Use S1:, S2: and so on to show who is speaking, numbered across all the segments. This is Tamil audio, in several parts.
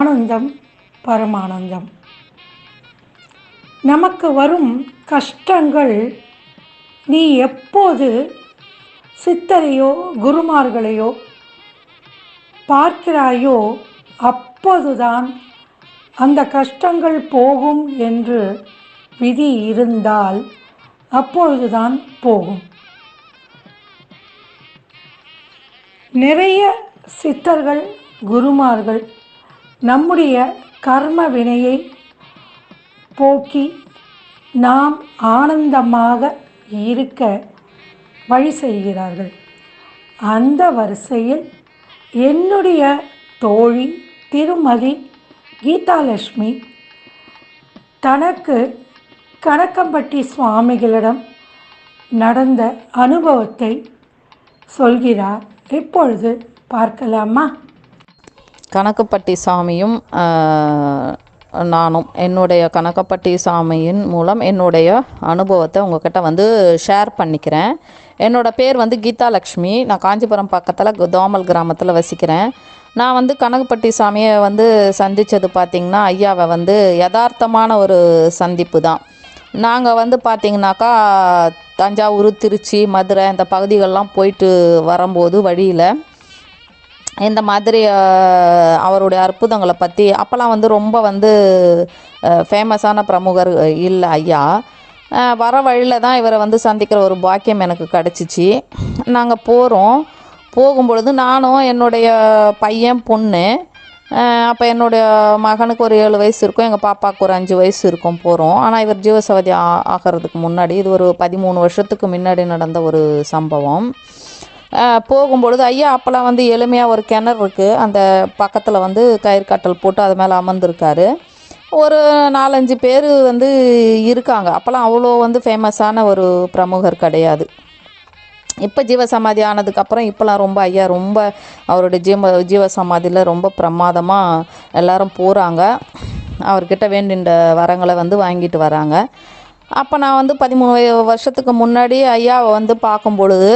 S1: ஆனந்தம் பரமானந்தம். நமக்கு வரும் கஷ்டங்கள் நீ எப்போது சித்தரையோ குருமார்களையோ பார்க்கிறாயோ அப்போதுதான் அந்த கஷ்டங்கள் போகும் என்று விதி இருந்தால் அப்பொழுதுதான் போகும். நிறைய சித்தர்கள் குருமார்கள் நம்முடைய கர்ம வினையை போக்கி நாம் ஆனந்தமாக இருக்க வழி செய்கிறார்கள். அந்த வரிசையில் என்னுடைய தோழி திருமதி கீதாலட்சுமி தனக்கு கணக்கம்பட்டி சுவாமிகளிடம் நடந்த அனுபவத்தை சொல்கிறார். இப்பொழுது பார்க்கலாமா?
S2: கணக்குப்பட்டி சாமியும் நானும் என்னுடைய கணக்கப்பட்டி சாமியின் மூலம் என்னுடைய அனுபவத்தை உங்ககிட்ட வந்து ஷேர் பண்ணிக்கிறேன். என்னோட பேர் வந்து கீதா லக்ஷ்மி நான் காஞ்சிபுரம் பக்கத்தில் தோமல் கிராமத்தில் வசிக்கிறேன். நான் வந்து கனகப்பட்டி சாமியை வந்து சந்தித்தது பார்த்திங்கன்னா ஐயாவை வந்து யதார்த்தமான ஒரு சந்திப்பு தான். நாங்கள் வந்து பார்த்திங்கனாக்கா தஞ்சாவூர் திருச்சி மதுரை இந்த பகுதிகளெலாம் போயிட்டு வரும்போது வழியில் இந்த மாதிரி அவருடைய அற்புதங்களை பற்றி அப்போல்லாம் வந்து ரொம்ப வந்து ஃபேமஸான பிரமுகர் இல்லை ஐயா. வர வழியில் தான் இவரை வந்து சந்திக்கிற ஒரு பாக்கியம் எனக்கு கிடச்சிச்சு. நாங்கள் போகிறோம் போகும்பொழுது நானும் என்னுடைய பையன் பொண்ணு அப்போ என்னுடைய மகனுக்கு ஒரு ஏழு வயசு இருக்கும் எங்கள் பாப்பாவுக்கு ஒரு அஞ்சு வயசு இருக்கும் போகிறோம் ஆனால் இவர் ஜீவசவதி ஆ ஆகிறதுக்கு முன்னாடி இது ஒரு பதிமூணு வருஷத்துக்கு முன்னாடி நடந்த ஒரு சம்பவம். போகும்பொழுது ஐயா அப்போல்லாம் வந்து எளிமையாக ஒரு கிணறு இருக்குது அந்த பக்கத்தில் வந்து கயிறு கட்டல் போட்டு அது மேலே அமர்ந்திருக்காரு. ஒரு நாலஞ்சு பேர் வந்து இருக்காங்க. அப்போல்லாம் அவ்வளோ வந்து ஃபேமஸான ஒரு பிரமுகர் கிடையாது. இப்போ ஜீவசமாதி ஆனதுக்கப்புறம் இப்போலாம் ரொம்ப ஐயா ரொம்ப அவருடைய ஜீவ ஜீவசமாதியில் ரொம்ப பிரமாதமாக எல்லோரும் போகிறாங்க அவர்கிட்ட வேண்டின்ற வரங்களை வந்து வாங்கிட்டு வராங்க. அப்போ நான் வந்து பதிமூணு வருஷத்துக்கு முன்னாடி ஐயாவை வந்து பார்க்கும் பொழுது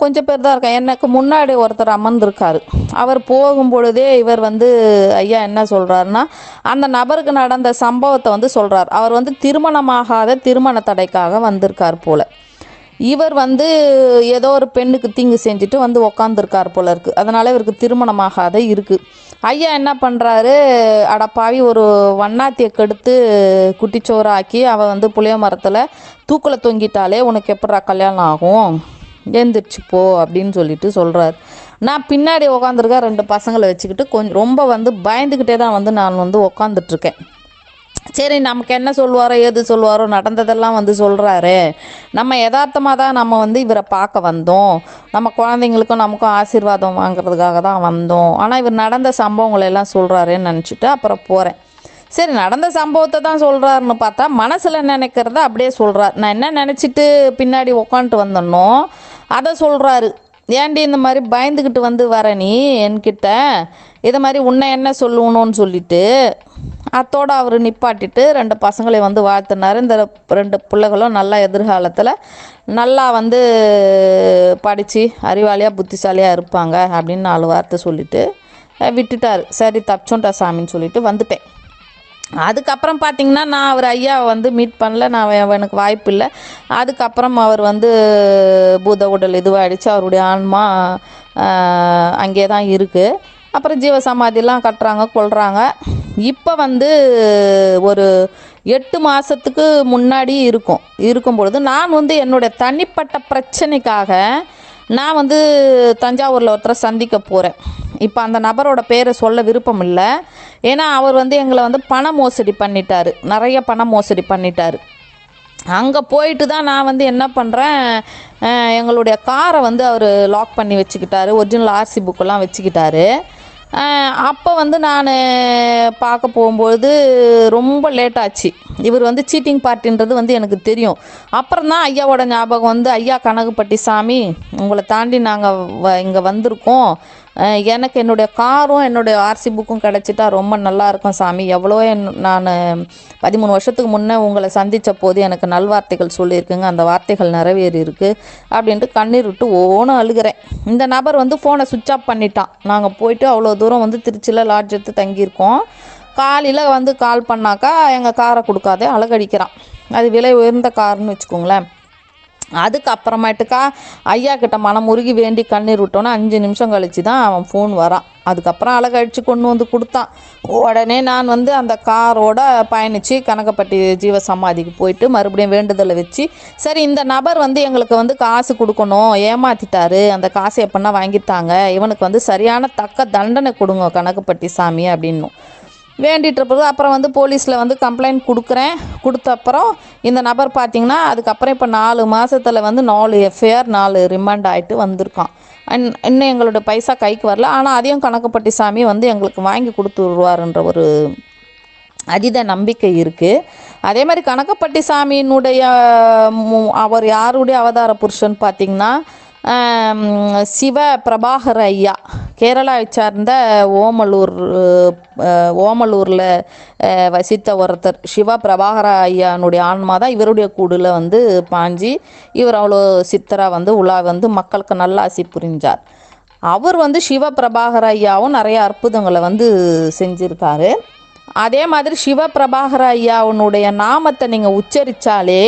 S2: கொஞ்சம் பேர் தான் இருக்கேன் எனக்கு முன்னாடி ஒருத்தர் அமர்ந்திருக்காரு. அவர் போகும் பொழுதே இவர் வந்து ஐயா என்ன சொல்கிறாருன்னா அந்த நபருக்கு நடந்த சம்பவத்தை வந்து சொல்கிறார் அவர் வந்து திருமணமாகாத திருமண தடைக்காக வந்திருக்கார் போல். இவர் வந்து ஏதோ ஒரு பெண்ணுக்கு தீங்கு செஞ்சுட்டு வந்து உக்காந்துருக்கார் போல இருக்குது அதனால் இவருக்கு திருமணமாகாத இருக்குது ஐயா என்ன பண்ணுறாரு அடப்பாவி ஒரு வண்ணாத்தியை கெடுத்து குட்டிச்சோறாக்கி அவள் வந்து புளிய மரத்தில் தூக்கில் தொங்கிட்டாலே உனக்கு எப்படா கல்யாணம் ஆகும்? எழுந்திரிச்சு போ அப்படின்னு சொல்லிட்டு சொல்கிறார் நான் பின்னாடி உக்காந்துருக்கேன் ரெண்டு பசங்களை வச்சுக்கிட்டு கொஞ்சம் ரொம்ப வந்து பயந்துக்கிட்டே தான் வந்து நான் வந்து உக்காந்துட்ருக்கேன் சரி நமக்கு என்ன சொல்லுவாரோ எது சொல்லுவாரோ நடந்ததெல்லாம் வந்து சொல்கிறாரு நம்ம யதார்த்தமாக தான் நம்ம வந்து இவரை பார்க்க வந்தோம். நம்ம குழந்தைங்களுக்கும் நமக்கும் ஆசீர்வாதம் வாங்குறதுக்காக தான் வந்தோம். ஆனால் இவர் நடந்த சம்பவங்களை எல்லாம் சொல்கிறாருன்னு நினச்சிட்டு அப்புறம் போகிறேன் சரி நடந்த சம்பவத்தை தான் சொல்கிறாருன்னு பார்த்தா மனசில் நினைக்கிறத அப்படியே சொல்கிறார் நான் என்ன நினச்சிட்டு பின்னாடி உக்காந்துட்டு வந்தேனோ அதை சொல்கிறாரு ஏன்டி இந்த மாதிரி பயந்துக்கிட்டு வந்து வர நீ என்கிட்ட? இதை மாதிரி உன்னை என்ன சொல்லணும்னு சொல்லிட்டு அத்தோடு அவர் நிப்பாட்டிட்டு ரெண்டு பசங்களையும் வந்து வாழ்த்தினார். இந்த ரெண்டு பிள்ளைகளும் நல்லா எதிர்காலத்தில் நல்லா வந்து படித்து அறிவாளியாக புத்திசாலியாக இருப்பாங்க அப்படின்னு நாலு வார்த்தை சொல்லிட்டு விட்டுட்டார். சரி தப்பிச்சோண்டா சாமின்னு சொல்லிட்டு வந்துட்டேன். அதுக்கப்புறம் பார்த்தீங்கன்னா நான் அவர் ஐயாவை வந்து மீட் பண்ணல. நான் எனக்கு வாய்ப்பு இல்லை. அதுக்கப்புறம் அவர் வந்து பூத உடல் இதுவாகிடுச்சு அவருடைய ஆன்மா அங்கே தான் இருக்குது அப்புறம் ஜீவசமாதிலாம் கட்டுறாங்க கொள்கிறாங்க இப்போ வந்து ஒரு எட்டு மாதத்துக்கு முன்னாடி இருக்கும். இருக்கும் பொழுது நான் வந்து என்னுடைய தனிப்பட்ட பிரச்சனைக்காக நான் வந்து தஞ்சாவூரில் ஒருத்தரை சந்திக்க போகிறேன் இப்போ அந்த நபரோட பேரை சொல்ல விருப்பம் இல்லை ஏன்னா அவர் வந்து எங்களை வந்து பண மோசடி பண்ணிட்டார். நிறைய பண மோசடி பண்ணிட்டார். அங்கே போயிட்டு தான் நான் வந்து என்ன பண்ணுறேன் எங்களுடைய காரை வந்து அவர் லாக் பண்ணி வச்சுக்கிட்டாரு. ஒரிஜினல் ஆர்சி புக்கெல்லாம் வச்சுக்கிட்டாரு. அப்போ வந்து நான் பார்க்க போகும்பொழுது ரொம்ப லேட் ஆச்சு. இவர் வந்து சீட்டிங் பார்ட்டின்றது வந்து எனக்கு தெரியும். அப்புறம் தான் ஐயாவோட ஞாபகம் வந்து ஐயா கனகுப்பட்டி சாமி உங்களை தாண்டி நாங்கள் வ இங்கே வந்திருக்கோம். எனக்கு என்னுடைய காரும் என்னுடைய ஆர்சி புக்கும் கிடச்சிட்டா ரொம்ப நல்லாயிருக்கும் சாமி. எவ்வளோ என் நான் பதிமூணு வருஷத்துக்கு முன்னே உங்களை சந்தித்த போது எனக்கு நல்வார்த்தைகள் சொல்லியிருக்குங்க. அந்த வார்த்தைகள் நிறைவேறி இருக்குது அப்படின்ட்டு கண்ணீர் விட்டு ஓனும் அழுகிறேன். இந்த நபர் வந்து ஃபோனை சுவிட்ச் ஆஃப் பண்ணிட்டான். நாங்கள் போயிட்டு அவ்வளோ தூரம் வந்து திருச்சியில் லாட்ஜ் எடுத்து தங்கியிருக்கோம். காலையில் வந்து கால் பண்ணாக்கா எங்கள் காரை கொடுக்காதே அழகடிக்கிறான். அது விலை உயர்ந்த கார்னு வச்சுக்கோங்களேன். அதுக்கப்புறமேட்டுக்கா ஐயா கிட்ட மனம் உருகி வேண்டி கண்ணீர் விட்டோன்னே அஞ்சு நிமிஷம் கழித்து தான் அவன் ஃபோன் வரான். அதுக்கப்புறம் அழகழிச்சு கொண்டு வந்து கொடுத்தான். உடனே நான் வந்து அந்த காரோட பயணித்து கனகப்பட்டி ஜீவ சமாதிக்கு போயிட்டு மறுபடியும் வேண்டுதலை வச்சு சரி இந்த நபர் வந்து எங்களுக்கு வந்து காசு கொடுக்கணும் ஏமாத்திட்டாரு அந்த காசை எப்படின்னா வாங்கித்தாங்க இவனுக்கு வந்து சரியான தக்க தண்டனை கொடுங்க கனகப்பட்டி சாமி அப்படின்னும். வேண்டிட்டு இருப்பது. அப்புறம் வந்து போலீஸில் வந்து கம்ப்ளைண்ட் கொடுக்குறேன். கொடுத்த அப்புறம் இந்த நபர் பார்த்தீங்கன்னா அதுக்கப்புறம் இப்போ நாலு மாதத்தில் வந்து நாலு எஃப்ஐஆர் நாலு ரிமாண்ட் ஆகிட்டு வந்திருக்கான். அன்- இன்னும் எங்களோட பைசா கைக்கு வரல. ஆனால் அதையும் கணக்குப்பட்டி சாமி வந்து எங்களுக்கு வாங்கி கொடுத்துருவாருன்ற ஒரு அதீத நம்பிக்கை இருக்குது அதே மாதிரி கணக்கப்பட்டி சாமியினுடைய மு- அவர் யாருடைய அவதார புருஷன் பார்த்திங்கன்னா சிவ பிரபாகர் ஐயா. கேரளாவை சார்ந்த ஓமலூர் ஓமலூரில் வசித்த ஒருத்தர் சிவ பிரபாகர ஐயானுடைய ஆன்மா தான் இவருடைய கூடில் வந்து பாஞ்சி இவர் அவ்வளோ சித்தராக வந்து உலா வந்து மக்களுக்கு நல்ல ஆசி புரிஞ்சார். அவர் வந்து சிவ பிரபாகர ஐயாவும் நிறைய அற்புதங்களை வந்து செஞ்சுருக்காரு. அதே மாதிரி சிவ பிரபாகர ஐயாவுனுடைய நாமத்தை நீங்கள் உச்சரித்தாலே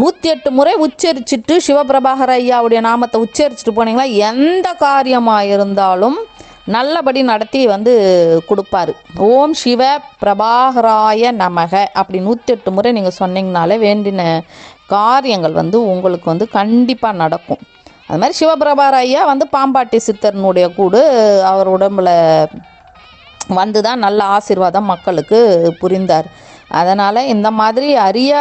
S2: நூற்றி எட்டு முறை உச்சரிச்சுட்டு சிவபிரபாகர ஐயாவுடைய நாமத்தை உச்சரிச்சுட்டு போனீங்களா? எந்த காரியமாக இருந்தாலும் நல்லபடி நடத்தி வந்து கொடுப்பாரு. ஓம் சிவ பிரபாகராய நமக அப்படி நூற்றி எட்டு முறை நீங்கள் சொன்னீங்கனாலே வேண்டின காரியங்கள் வந்து உங்களுக்கு வந்து கண்டிப்பாக நடக்கும். அது மாதிரி சிவபிரபார ஐயா வந்து பாம்பாட்டி சித்தர்னுடைய கூடு அவர் உடம்புல வந்து தான் நல்ல ஆசீர்வாதம் மக்களுக்கு புரிந்தார். அதனால் இந்த மாதிரி அரிய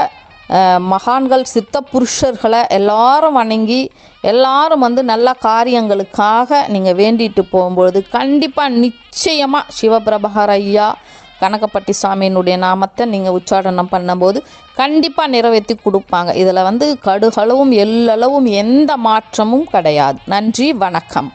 S2: மகான்கள் சித்த புருஷர்களை எல்லாரும் வணங்கி எல்லாரும் வந்து நல்ல காரியங்களுக்காக நீங்கள் வேண்டிட்டு போகும்பொழுது கண்டிப்பாக நிச்சயமாக சிவபிரபகர் ஐயா கனகப்பட்டி சாமியினுடைய நாமத்தை நீங்கள் உச்சாடனம் பண்ணும்போது கண்டிப்பாக நிறைவேற்றி கொடுப்பாங்க. இதில் வந்து கடுகளவும் எல்லளவும் எந்த மாற்றமும் கிடையாது. நன்றி வணக்கம்.